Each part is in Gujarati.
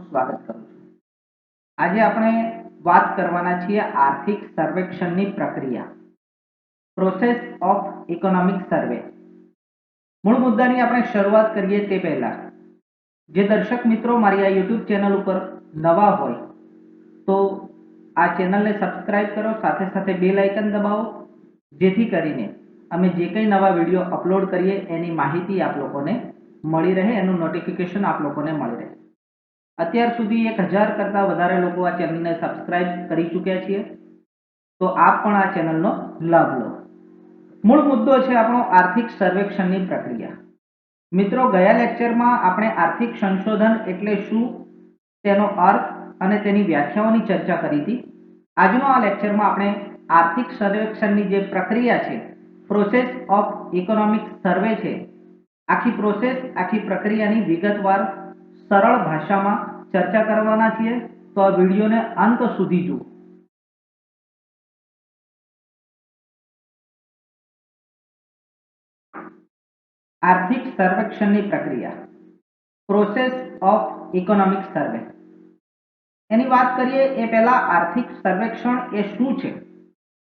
સ્વાગત કરું છું. આજે આપણે વાત કરવાના છીએ આર્થિક સર્વેક્ષણની પ્રક્રિયા. પ્રોસેસ ઓફ ઇકોનોમિક સર્વે મૂળ મુદ્દાની આપણે શરૂઆત કરીએ તે પહેલા. જે દર્શક મિત્રો મારી આ યુટ્યુબ ચેનલ ઉપર નવા હોય, તો આ ચેનલને સબસ્ક્રાઇબ કરો, સાથે સાથે બે લાઇકન દબાવો, જેથી કરીને અમે જે કંઈ નવા વીડિયો અપલોડ કરીએ, એની માહિતી આપ લોકોને મળી રહે, એનું નોટિફિકેશન આપ લોકોને મળી રહે. અત્યાર સુધી એક હજાર કરતાં વધારે લોકો આ ચેનલને સબસ્ક્રાઇબ કરી ચૂક્યા છીએ. તો આપ પણ આ ચેનલનો લાભ લો. મૂળ મુદ્દો છે આપણો આર્થિક સર્વેક્ષણની પ્રક્રિયા. મિત્રો, ગયા લેક્ચરમાં આપણે આર્થિક સંશોધન એટલે શું? તેનો અર્થ અને તેની વ્યાખ્યાઓની ચર્ચા કરી હતી. આજનો આ લેક્ચરમાં આપણે આર્થિક સર્વેક્ષણની જે પ્રક્રિયા છે પ્રોસેસ ઓફ ઇકોનોમિક સર્વે છે. આખી પ્રોસેસ આખી પ્રક્રિયાની વિગતવાર સરળ ભાષામાં ચર્ચા કરવાના છીએ, તો આ વિડીયોને અંત સુધી જુઓ. આર્થિક સર્વેક્ષણની પ્રક્રિયા. પ્રોસેસ ઓફ ઇકોનોમિક સર્વે એની વાત કરીએ એ પહેલા આર્થિક સર્વેક્ષણ એ શું છે?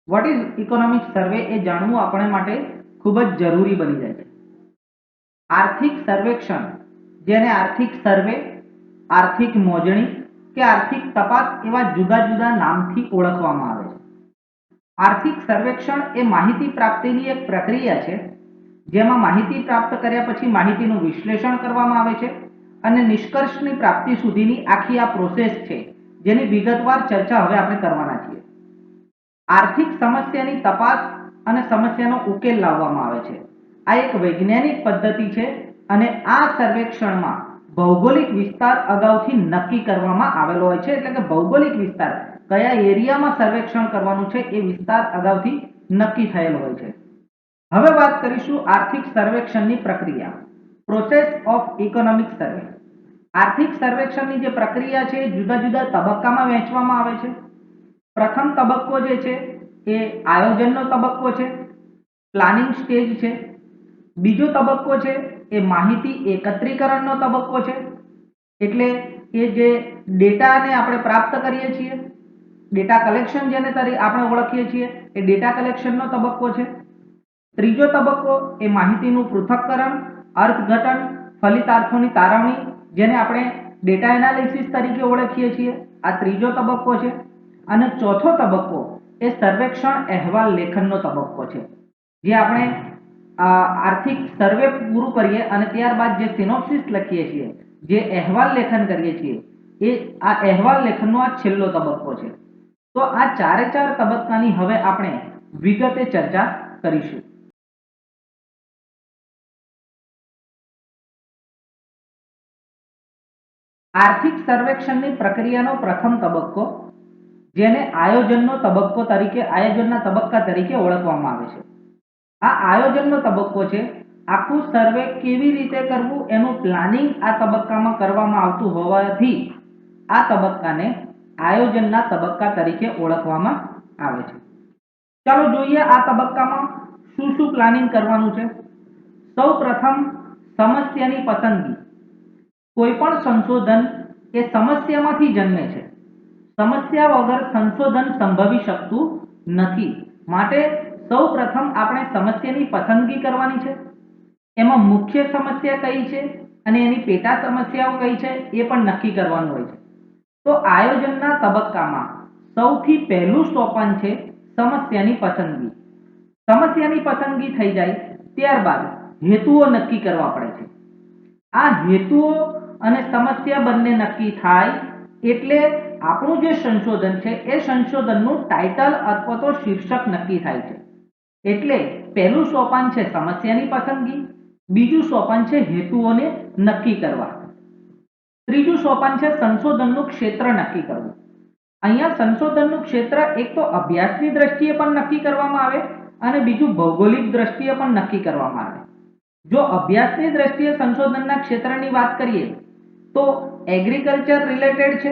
વોટ ઇઝ ઇકોનોમિક સર્વે એ જાણવું આપણે માટે ખૂબ જ જરૂરી બની જાય છે. આર્થિક સર્વેક્ષણ જેને આર્થિક સર્વે, આર્થિક મોજણી કે આર્થિક તપાસ એવા જુદા જુદા નામથી ઓળખવામાં આવે છે. આર્થિક સર્વેક્ષણ એ માહિતી પ્રાપ્તિની એક પ્રક્રિયા છે, જેમાં માહિતી પ્રાપ્ત કર્યા પછી માહિતીનું વિશ્લેષણ કરવામાં આવે છે અને નિષ્કર્ષની પ્રાપ્તિ સુધીની આખી આ પ્રોસેસ છે, જેની વિગતવાર ચર્ચા હવે આપણે કરવાના છીએ. આર્થિક સમસ્યાની તપાસ અને સમસ્યાનો ઉકેલ લાવવામાં આવે છે. આ એક વૈજ્ઞાનિક પદ્ધતિ છે અને આ સર્વેક્ષણમાં ભૌગોલિક વિસ્તાર અગાઉથી નક્કી કરવામાં આવેલો હોય છે. એટલે કે ભૌગોલિક વિસ્તાર કયા એરિયામાં સર્વેક્ષણ કરવાનું છે એ વિસ્તાર અગાઉથી નક્કી થયેલ હોય છે. હવે વાત કરીશું આર્થિક સર્વેક્ષણની પ્રક્રિયા. પ્રોસેસ ઓફ ઇકોનોમિક સર્વે આર્થિક સર્વેક્ષણની જે પ્રક્રિયા છે એ જુદા જુદા તબક્કામાં વહેંચવામાં આવે છે. પ્રથમ તબક્કો જે છે એ આયોજનનો તબક્કો છે. પ્લાનિંગ સ્ટેજ છે. બીજો તબક્કો છે એ માહિતી એકત્રીકરણનો તબક્કો છે. એટલે એ જે ડેટાને આપણે પ્રાપ્ત કરીએ છીએ, ડેટા કલેક્શન જેને તરી, આપણે ઓળખીએ છીએ, એ ડેટા કલેક્શનનો તબક્કો છે. ત્રીજો તબક્કો એ માહિતીનું પૃથક્કરણ, અર્થઘટન, ફલિતાર્થોની તારવણી, જેને આપણે ડેટા એનાલિસિસ તરીકે ઓળખીએ છીએ. આ ત્રીજો તબક્કો છે. અને ચોથો તબક્કો એ સર્વેક્ષણ અહેવાલ લેખનનો તબક્કો છે. જે આપણે આર્થિક સર્વે પૂરું કરીએ અને ત્યારબાદ જે સિનોપ્સિસ લખીએ છીએ, જે અહેવાલ લેખન કરીએ છીએ, એ આ અહેવાલ લેખનનો આ છેલ્લો તબક્કો છે. તો આ ચારે ચાર તબક્કાની હવે આપણે વિગતે ચર્ચા કરીશું. આર્થિક સર્વેક્ષણની પ્રક્રિયાનો પ્રથમ તબક્કો, જેને આયોજનનો તબક્કો તરીકે, આયોજનના તબક્કા તરીકે ઓળખવામાં આવે છે. આ આયોજનનો તબક્કો છે. આખું સર્વે કેવી રીતે કરવું એનું પ્લાનિંગ આ તબક્કામાં કરવામાં આવતું હોવાથી આ તબક્કાને આયોજનના તબક્કા તરીકે ઓળખવામાં આવે છે. ચાલો જોઈએ આ તબક્કામાં શું શું પ્લાનિંગ કરવાનું છે. સૌ પ્રથમ સમસ્યાની પસંદગી. કોઈ પણ સંશોધન એ સમસ્યામાંથી જન્મે છે. સમસ્યા વગર સંશોધન સંભવી શકતું નથી. માટે સૌ પ્રથમ આપણે સમસ્યાની પસંદગી કરવાની છે. એમાં મુખ્ય સમસ્યા કઈ છે અને એની પેટા સમસ્યાઓ કઈ છે એ પણ નક્કી કરવાનું હોય છે. તો આયોજનના તબક્કામાં સૌથી પહેલું સોપાન છે સમસ્યાની પસંદગી. સમસ્યાની પસંદગી થઈ જાય ત્યારબાદ હેતુઓ નક્કી કરવા પડે છે. આ હેતુઓ અને સમસ્યા બંને નક્કી થાય એટલે આપણું જે સંશોધન છે એ સંશોધનનું ટાઇટલ અથવા તો શીર્ષક નક્કી થાય છે. એટલે પહેલું સોપાન છે સમસ્યાની પસંદગી, બીજું સોપાન છે હેતુઓને નક્કી કરવા. ત્રીજું સોપાન છે સંશોધનનું ક્ષેત્ર નક્કી કરવું. અહીંયા સંશોધનનું ક્ષેત્ર એક તો અભ્યાસની દ્રષ્ટિએ પણ નક્કી કરવામાં આવે અને બીજું ભૌગોલિક દ્રષ્ટિએ પણ નક્કી કરવામાં આવે. જો અભ્યાસની દ્રષ્ટિએ સંશોધનના ક્ષેત્રની વાત કરીએ, તો એગ્રીકલ્ચર રિલેટેડ છે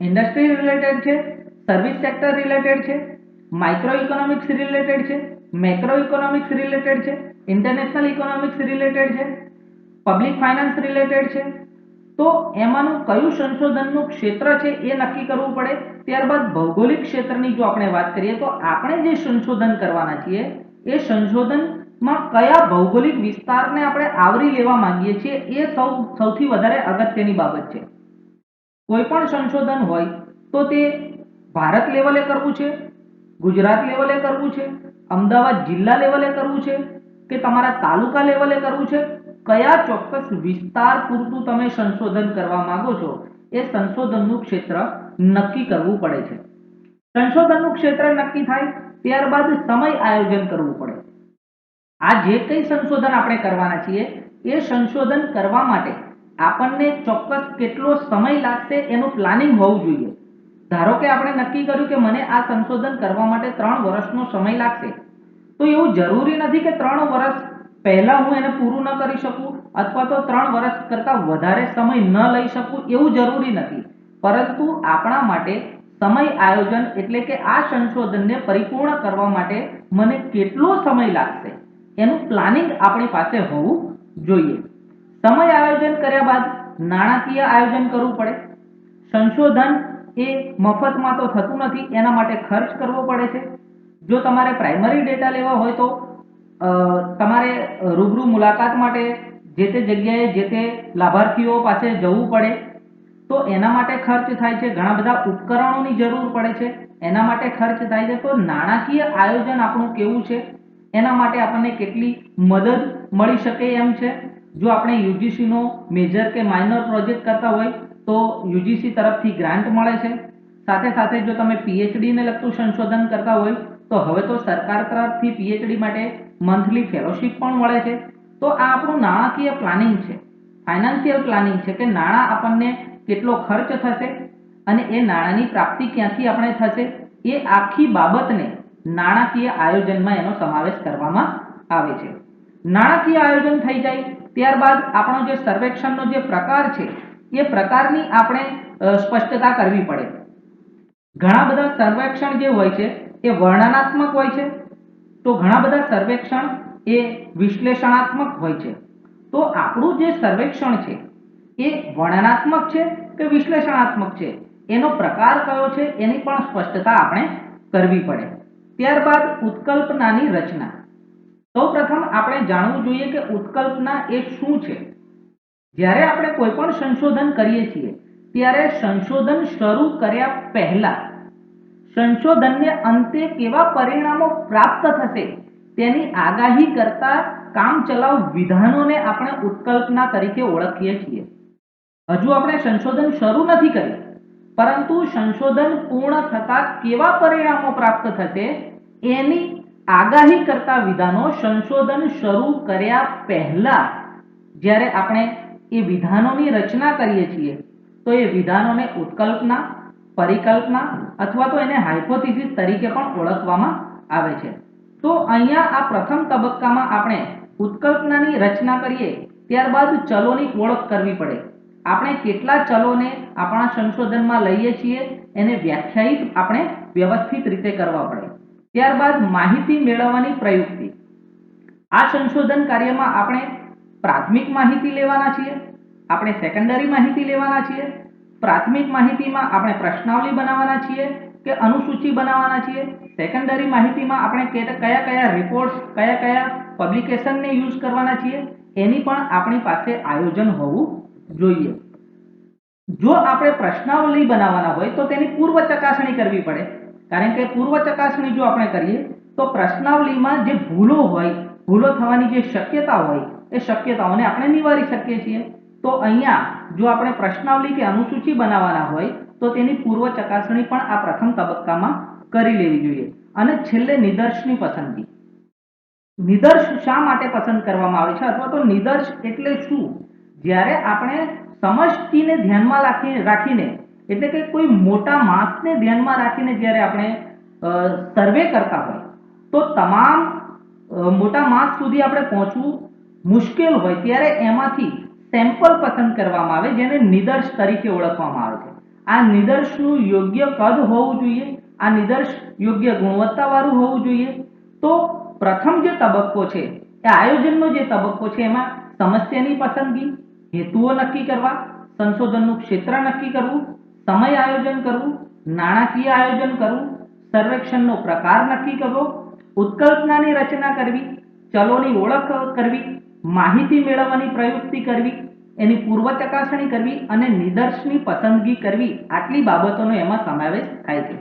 ઇન્ડસ્ટ્રી રિલેટેડ છે સર્વિસ સેક્ટર રિલેટેડ છે માઇક્રો ઇકોનોમિક્સ રિલેટેડ છે મેક્રો ઇકોનોમિક્સ રિલેટેડ છે ઇન્ટરનેશનલ ઇકોનોમિક્સ રિલેટેડ છે પબ્લિક ફાઇનાન્સ રિલેટેડ છે. તો એમાંનું કયું સંશોધનનું ક્ષેત્ર છે એ નક્કી કરવું પડે? ત્યારબાદ ભૌગોલિક ક્ષેત્રની જો આપણે વાત કરીએ તો આપણે જે સંશોધન કરવાના છીએ, એ સંશોધનમાં કયા ભૌગોલિક વિસ્તારને આપણે આવરી લેવા માંગીએ છીએ એ સૌ, સૌથી વધારે અગત્યની બાબત છે. કોઈ પણ સંશોધન હોય તો તે ભારત લેવલે કરવું છે, ગુજરાત લેવલે કરવું છે અમદાવાદ જિલ્લા લેવલે કરવું છે કે તમારા તાલુકા લેવલે કરવું છે? કયા ચોક્કસ વિસ્તાર પૂરતું તમે સંશોધન કરવા માંગો છો? એ સંશોધનનું ક્ષેત્ર નક્કી કરવું પડે છે. સંશોધનનું ક્ષેત્ર નક્કી થાય ત્યારબાદ સમય આયોજન કરવું પડે. આ જે કંઈ સંશોધન આપણે કરવાના છીએ, એ સંશોધન કરવા માટે આપણને ચોક્કસ કેટલો સમય લાગશે એનું પ્લાનિંગ હોવું જોઈએ. ધારો કે આપણે નક્કી કર્યું કે મને આ સંશોધન કરવા માટે ત્રણ વર્ષનો સમય લાગશે, તો એવું જરૂરી નથી કે ત્રણ વર્ષ પહેલા હું એને પૂરું ન કરી શકું અથવા તો ત્રણ વર્ષ કરતાં વધારે સમય ન લઈ શકું, એવું જરૂરી નથી. પરંતુ આપણા માટે સમય આયોજન એટલે કે આ સંશોધનને પરિપૂર્ણ કરવા માટે મને કેટલો સમય લાગશે, એનું પ્લાનિંગ આપણી પાસે હોવું જોઈએ. સમય આયોજન કર્યા બાદ નાણાકીય આયોજન કરવું પડે. સંશોધન એ મફતમાં તો થતું નથી, એના માટે ખર્ચ કરવો પડે છે. જો તમારે પ્રાઇમરી ડેટા લેવા હોય તો તમારે રૂબરૂ મુલાકાત માટે જે તે જગ્યાએ જે તે લાભાર્થીઓ પાસે જવું પડે, તો એના માટે ખર્ચ થાય છે. ઘણા બધા ઉપકરણોની જરૂર પડે છે. એના માટે ખર્ચ થાય છે. તો નાણાકીય આયોજન આપણું કેવું છે? એના માટે આપણને કેટલી મદદ મળી શકે એમ છે? જો આપણે યુજીસીનો મેજર કે માઇનર પ્રોજેક્ટ કરતા હોય તો યુજીસી તરફથી ગ્રાન્ટ મળે છે. સાથે સાથે જો તમે પીએચડીને લગતું સંશોધન કરતા હોય, તો હવે તો સરકાર તરફથી પીએચડી માટે મંથલી ફેલોશિપ પણ મળે છે. તો આ આપણું નાણાકીય પ્લાનિંગ છે. ફાઇનાન્શિયલ પ્લાનિંગ છે કે નાણાં આપણને કેટલો ખર્ચ થશે અને એ નાણાંની પ્રાપ્તિ ક્યાંથી આપણે થશે, એ આખી બાબતને નાણાકીય આયોજનમાં એનો સમાવેશ કરવામાં આવે છે. નાણાકીય આયોજન થઈ જાય ત્યારબાદ આપણો જે સર્વેક્ષણનો જે પ્રકાર છે એ પ્રકારની આપણે સ્પષ્ટતા કરવી પડે. ઘણા બધા સર્વેક્ષણ જે હોય છે, એ વર્ણનાત્મક હોય છે. તો ઘણા બધા સર્વેક્ષણ એ વિશ્લેષણાત્મક હોય છે. તો આપણું જે સર્વેક્ષણ છે, એ વર્ણનાત્મક છે કે વિશ્લેષણાત્મક છે? એનો પ્રકાર કયો છે? એની પણ સ્પષ્ટતા આપણે કરવી પડે. ત્યારબાદ ઉત્કલ્પનાની રચના. સૌપ્રથમ આપણે જાણવું જોઈએ કે ઉત્કલ્પના એ શું છે? જ્યારે આપણે કોઈ પણ સંશોધન કરીએ છીએ, ત્યારે સંશોધન શરૂ કર્યા પહેલા સંશોધનને અંતે કેવા પરિણામો પ્રાપ્ત થશે તેની આગાહી કરતા કામચલાઉ વિધાનોને આપણે ઉત્કલ્પના તરીકે ઓળખીએ છીએ. હજુ આપણે સંશોધન શરૂ નથી કર્યું, પરંતુ સંશોધન પૂર્ણ થતા કેવા પરિણામો પ્રાપ્ત થશે એની આગાહી કરતા વિધાનો સંશોધન શરૂ કર્યા પહેલા જ્યારે આપણે એ વિધાનોની રચના કરીએ છીએ, તો એ વિધાનોને ઉત્કલ્પના, પરિકલ્પના અથવા તો એને હાઇપોથિસિસ તરીકે પણ ઓળખવામાં આવે છે. તો અહીંયા આ પ્રથમ તબક્કામાં આપણે ઉત્કલ્પનાની રચના કરીએ, ત્યારબાદ ચલોની ઓળખ કરવી પડે. આપણે કેટલા ચલોને આપણા સંશોધનમાં લઈએ છીએ, એને વ્યાખ્યાયિત આપણે વ્યવસ્થિત રીતે કરવા પડે. ત્યારબાદ માહિતી મેળવવાની પ્રયુક્તિ. આ સંશોધન કાર્યમાં આપણે પ્રાથમિક માહિતી લેવાના છીએ, આપણે સેકન્ડરી માહિતી લેવાના છીએ, પ્રાથમિક માહિતીમાં આપણે પ્રશ્નાવલી બનાવવાના છીએ કે અનુસૂચિ બનાવવાના છીએ સેકન્ડરી માહિતીમાં આપણે કયા કયા રિપોર્ટ્સ કયા કયા પબ્લિકેશનને યુઝ કરવાના છીએ, એની પણ આપણી પાસે આયોજન હોવું જોઈએ. જો આપણે પ્રશ્નાવલી બનાવવાના હોય તો તેની પૂર્વ ચકાસણી કરવી પડે. કારણ કે પૂર્વ ચકાસણી જો આપણે કરીએ, તો પ્રશ્નાવલીમાં જે ભૂલો હોય, ભૂલો થવાની જે શક્યતા હોય એ શક્યતાઓને આપણે નિવારી શકીએ છીએ. તો અહીંયા જો આપણે પ્રશ્નાવલી કે અનુસૂચિ બનાવવાના હોય, તો તેની પૂર્વ ચકાસણી પણ આ પ્રથમ તબક્કામાં કરી લેવી જોઈએ. અને છેલ્લે નિદર્શની પસંદગી. નિદર્શ શા માટે પસંદ કરવામાં આવે છે? અથવા તો નિદર્શ એટલે શું? જ્યારે આપણે સમષ્ટિને ધ્યાનમાં રાખી રાખીને, એટલે કે કોઈ મોટા માસને ધ્યાનમાં રાખીને જ્યારે આપણે સર્વે કરતા હોય, તો તમામ મોટા માસ સુધી આપણે પહોંચવું મુશ્કેલ હોય ત્યારે એમાંથી સેમ્પલ પસંદ કરવામાં આવે, જેને નિદર્શ તરીકે ઓળખવામાં આવે છે. આ નિદર્શનું યોગ્ય કદ હોવું જોઈએ, આ નિદર્શ યોગ્ય ગુણવત્તાવાળું હોવું જોઈએ. તો પ્રથમ જે તબક્કો છે, એ આયોજનનો જે તબક્કો છે, એમાં સમસ્યાની પસંદગી, હેતુઓ નક્કી કરવા, સંશોધનનું ક્ષેત્ર નક્કી કરવું, સમય આયોજન કરવું, નાણાકીય આયોજન કરવું, સર્વેક્ષણનો પ્રકાર નક્કી કરવો, ઉત્કલ્પનાની રચના કરવી, ચલોની ઓળખ કરવી માહિતી મેળવવાની પ્રયુક્તિ કરવી, એની પૂર્વ ચકાસણી કરવી અને નિદર્શની પસંદગી કરવી આટલી બાબતોનો એમાં સમાવેશ થાય છે.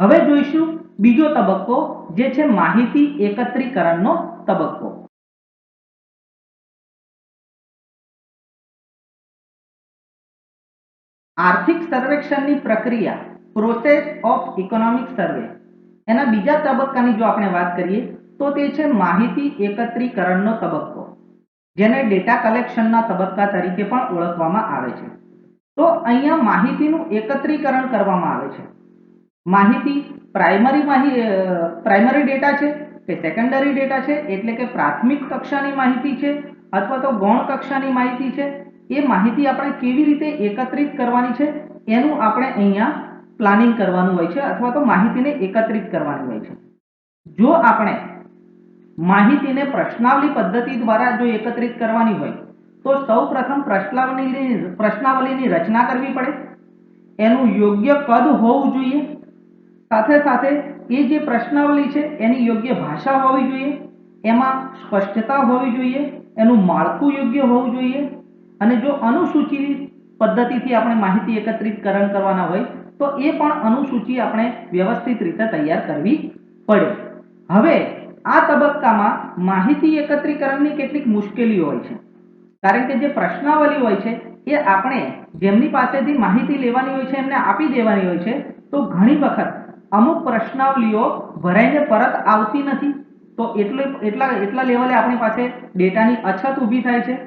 હવે જોઈશું બીજો તબક્કો જે છે માહિતી એકત્રીકરણનો તબક્કો. આર્થિક સર્વેક્ષણની પ્રક્રિયા પ્રોસેસ ઓફ ઇકોનોમિક સર્વે એના બીજા તબક્કાની જો આપણે વાત કરીએ, તો તે છે માહિતી એકત્રીકરણનો તબક્કો. જેને ડેટા કલેક્શનના તબક્કા તરીકે પણ ઓળખવામાં આવે છે. તો અહીંયા માહિતીનું એકત્રીકરણ કરવામાં આવે છે. માહિતી પ્રાઇમરી માહિતી પ્રાઇમરી ડેટા છે કે સેકન્ડરી ડેટા છે એટલે કે પ્રાથમિક કક્ષાની માહિતી છે અથવા તો ગૌણ કક્ષાની માહિતી છે. એ માહિતી આપણે કેવી રીતે એકત્રિત કરવાની છે એનું આપણે અહીંયા પ્લાનિંગ કરવાનું હોય છે અથવા તો માહિતીને એકત્રિત કરવાની હોય છે. જો આપણે માહિતીને પ્રશ્નાવલી પદ્ધતિ દ્વારા જો એકત્રિત કરવાની હોય, તો સૌ પ્રથમ પ્રશ્નાવલીની પ્રશ્નાવલીની રચના કરવી પડે. એનું યોગ્ય કદ હોવું જોઈએ. સાથે સાથે એ જે પ્રશ્નાવલી છે, એની યોગ્ય ભાષા હોવી જોઈએ. એમાં સ્પષ્ટતા હોવી જોઈએ. એનું માળખું યોગ્ય હોવું જોઈએ. અને જો અનુસૂચિ પદ્ધતિથી આપણે માહિતી એકત્રિતકરણ કરવાના હોય, તો એ પણ અનુસૂચિ આપણે વ્યવસ્થિત રીતે તૈયાર કરવી પડે. હવે આ તબક્કામાં માહિતી એકત્રીકરણની કેટલીક મુશ્કેલીઓ હોય છે. કારણ કે જે પ્રશ્નાવલી હોય છે, એ આપણે જેમની પાસેથી માહિતી લેવાની હોય છે, એમને આપી દેવાની હોય છે, તો ઘણી વખત અમુક પ્રશ્નાવલીઓ ભરાઈને પરત આવતી નથી. તો એટલે, એટલા એટલા લેવલે આપણી પાસે ડેટાની અછત ઊભી થાય છે.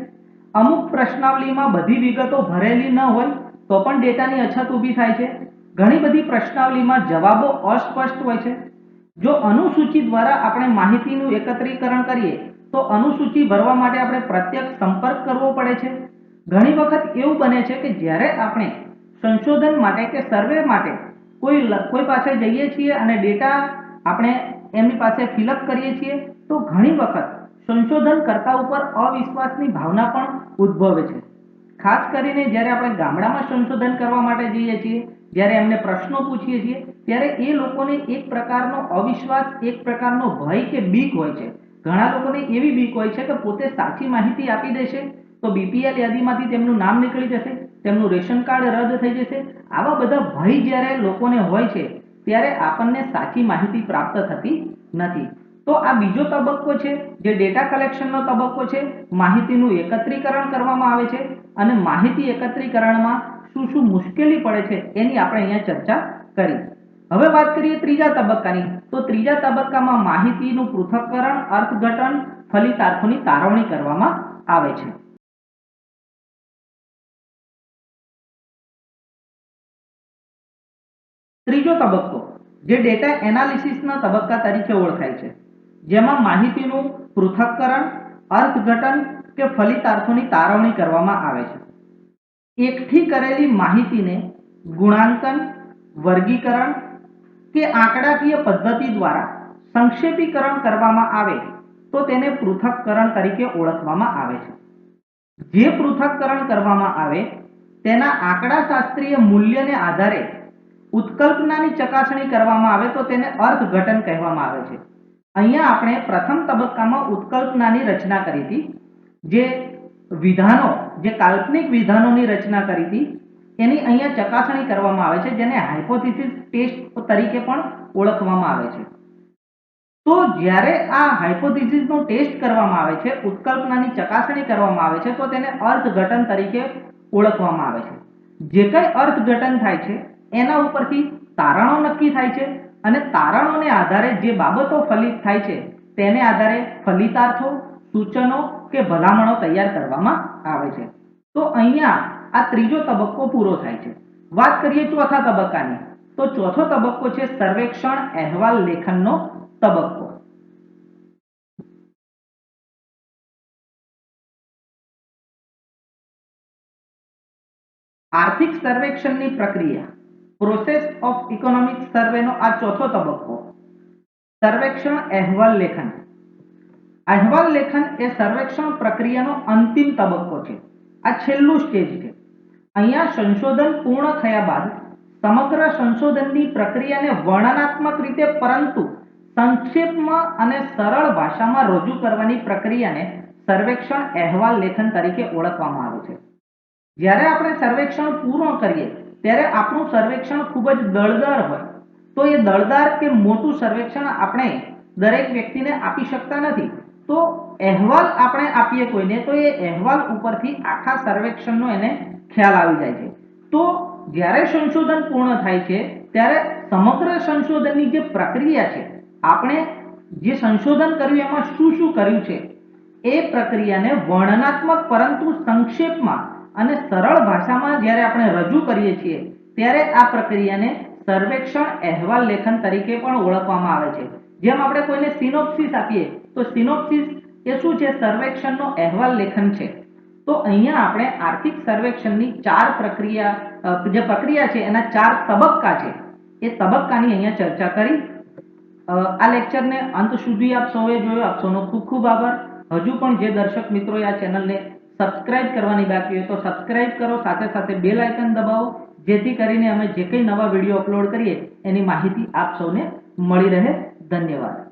અમુક પ્રશ્નાવલીમાં બધી વિગતો ભરેલી ન હોય, તો પણ ડેટાની અછત ઊભી થાય છે. ઘણી બધી પ્રશ્નાવલીમાં જવાબો અસ્પષ્ટ હોય છે. જો અનુસૂચિ દ્વારા આપણે માહિતીનું એકત્રીકરણ કરીએ, તો અનુસૂચિ ભરવા માટે આપણે પ્રત્યક્ષ સંપર્ક કરવો પડે છે. ઘણી વખત એવું બને છે કે જ્યારે આપણે સંશોધન માટે કે સર્વે માટે કોઈ કોઈ પાસે જઈએ છીએ અને ડેટા આપણે એમની પાસે ફિલઅપ કરીએ છીએ, તો ઘણી વખત સંશોધન કરતા ઉપર અવિશ્વાસની ભાવના પણ ઉદ્ભવે છે. ખાસ કરીને જ્યારે આપણે ગામડામાં સંશોધન કરવા માટે જઈએ છીએ, જ્યારે એમને પ્રશ્નો પૂછીએ છીએ ત્યારે એ લોકોને એક પ્રકારનો અવિશ્વાસ, એક પ્રકારનો ભય કે બીક હોય છે. ઘણા લોકોને એવી બીક હોય છે કે પોતે સાચી માહિતી આપી દેશે, તો બીપીએલ યાદીમાંથી તેમનું નામ નીકળી જશે, તેમનું રેશન કાર્ડ રદ થઈ જશે. આવા બધા ભય જ્યારે લોકોને હોય છે, ત્યારે આપણને સાચી માહિતી પ્રાપ્ત થતી નથી. તો આ બીજો તબક્કો છે, જે ડેટા કલેક્શનનો તબક્કો છે, માહિતીનું એકત્રીકરણ કરવામાં આવે છે અને માહિતી એકત્રીકરણમાં શું શું મુશ્કેલી પડે છે એની આપણે અહીંયા ચર્ચા કરી. હવે વાત કરીએ ત્રીજા તબક્કાની. તો ત્રીજા તબક્કામાં માહિતીનું પૃથક્કરણ, અર્થઘટન, ફલિતાર્થોની તારવણી કરવામાં આવે છે. ત્રીજો તબક્કો, જે ડેટા એનાલિસિસના તબક્કા તરીકે ઓળખાય છે. જેમાં માહિતીનું પૃથક્કરણ, અર્થઘટન કે ફલિતાર્થોની તારવણી કરવામાં આવે છે. એકઠી કરેલી માહિતીને ગુણાંકન, વર્ગીકરણ કે આંકડાકીય પદ્ધતિ દ્વારા સંક્ષેપીકરણ કરવામાં આવે તો તેને પૃથક્કરણ તરીકે ઓળખવામાં આવે છે. જે પૃથક્કરણ કરવામાં આવે તેના આંકડાશાસ્ત્રીય મૂલ્યને આધારે ઉત્કલ્પનાની ચકાસણી કરવામાં આવે તો તેને અર્થઘટન કહેવામાં આવે છે. અહીંયા આપણે પ્રથમ તબક્કામાં ઉત્કલ્પનાની રચના કરી હતી, જે વિધાનો, જે કાલ્પનિક વિધાનોની રચના કરી હતી એની અહીંયા ચકાસણી કરવામાં આવે છે, જેને હાઇપોથિસિસ ટેસ્ટ તરીકે પણ ઓળખવામાં આવે છે. તો જ્યારે આ હાઇપોથિસિસનો ટેસ્ટ કરવામાં આવે છે, ઉત્કલ્પનાની ચકાસણી કરવામાં આવે છે, તો તેને અર્થઘટન તરીકે ઓળખવામાં આવે છે. જે કંઈ અર્થઘટન થાય છે, એના ઉપરથી તારણો નક્કી થાય છે અને તારણોને આધારે જે બાબતો ફલિત થાય છે, તેને આધારે ફલિતાર્થો, સૂચનો કે ભલામણો તૈયાર કરવામાં આવે છે. તો અહીંયા આ ત્રીજો તબક્કો પૂરો થાય છે. વાત કરીએ ચોથા તબક્કાની, તો ચોથો તબક્કો છે સર્વેક્ષણ અહેવાલ લેખનનો તબક્કો. આર્થિક સર્વેક્ષણની પ્રક્રિયા પ્રોસેસ ઓફ ઇકોનોમિક સર્વેનો આ ચોથો તબક્કો. સર્વેક્ષણ અહેવાલ લેખન. અહેવાલ લેખન એ સર્વેક્ષણ પ્રક્રિયાનો અંતિમ તબક્કો છે. આ છેલ્લું સ્ટેજ છે. અહીંયા સંશોધન પૂર્ણ થયા બાદ સમગ્ર સંશોધનની પ્રક્રિયાને વર્ણનાત્મક રીતે પરંતુ સંક્ષેપમાં અને સરળ ભાષામાં રજૂ કરવાની પ્રક્રિયાને સર્વેક્ષણ અહેવાલ લેખન તરીકે ઓળખવામાં આવે છે. જ્યારે આપણે સર્વેક્ષણ પૂર્ણ કરીએ, ત્યારે આપણું સર્વેક્ષણ ખૂબ જ દળદાર હોય. તો એ દળદાર કે મોટું સર્વેક્ષણ આપણે દરેક વ્યક્તિને આપી શકતા નથી. તો અહેવાલ આપણે આપીએ કોઈને, તો એ અહેવાલ ઉપરથી આખા સર્વેક્ષણનો એને ખ્યાલ આવી જાય છે. તો જ્યારે સંશોધન પૂર્ણ થાય છે, ત્યારે સમગ્ર સંશોધનની જે પ્રક્રિયા છે, આપણે જે સંશોધન કર્યું એમાં શું શું કર્યું છે, એ પ્રક્રિયાને વર્ણનાત્મક પરંતુ સંક્ષેપમાં અને સરળ ભાષામાં જ્યારે આપણે રજૂ કરીએ છીએ, ત્યારે આ પ્રક્રિયાને સર્વેક્ષણ અહેવાલ લેખન તરીકે પણ ઓળખવામાં આવે છે. જેમ આપણે કોઈને સિનોપ્સિસ આપીએ, તો સિનોપ્સિસ એ શું છે? સર્વેક્ષણનો અહેવાલ લેખન છે. તો અહીંયા આપણે આર્થિક સર્વેક્ષણની ચાર પ્રક્રિયા જે પ્રક્રિયા છે, એના ચાર તબક્કા છે. એ તબક્કાની અહીંયા ચર્ચા કરી. આ લેક્ચરને અંત સુધી આપ સૌએ જોયો. આપ સૌનો ખૂબ ખૂબ આભાર. હજુ પણ જે દર્શક મિત્રોએ આ ચેનલને સબસ્ક્રાઇબ કરવાની બાકી હોય તો સબસ્ક્રાઇબ કરો. સાથે સાથે બેલ આઇકન દબાવો. જેથી કરીને અમે જે કંઈ નવા વીડિયો અપલોડ કરીએ, એની માહિતી આપ સૌને મળી રહે. ધન્યવાદ.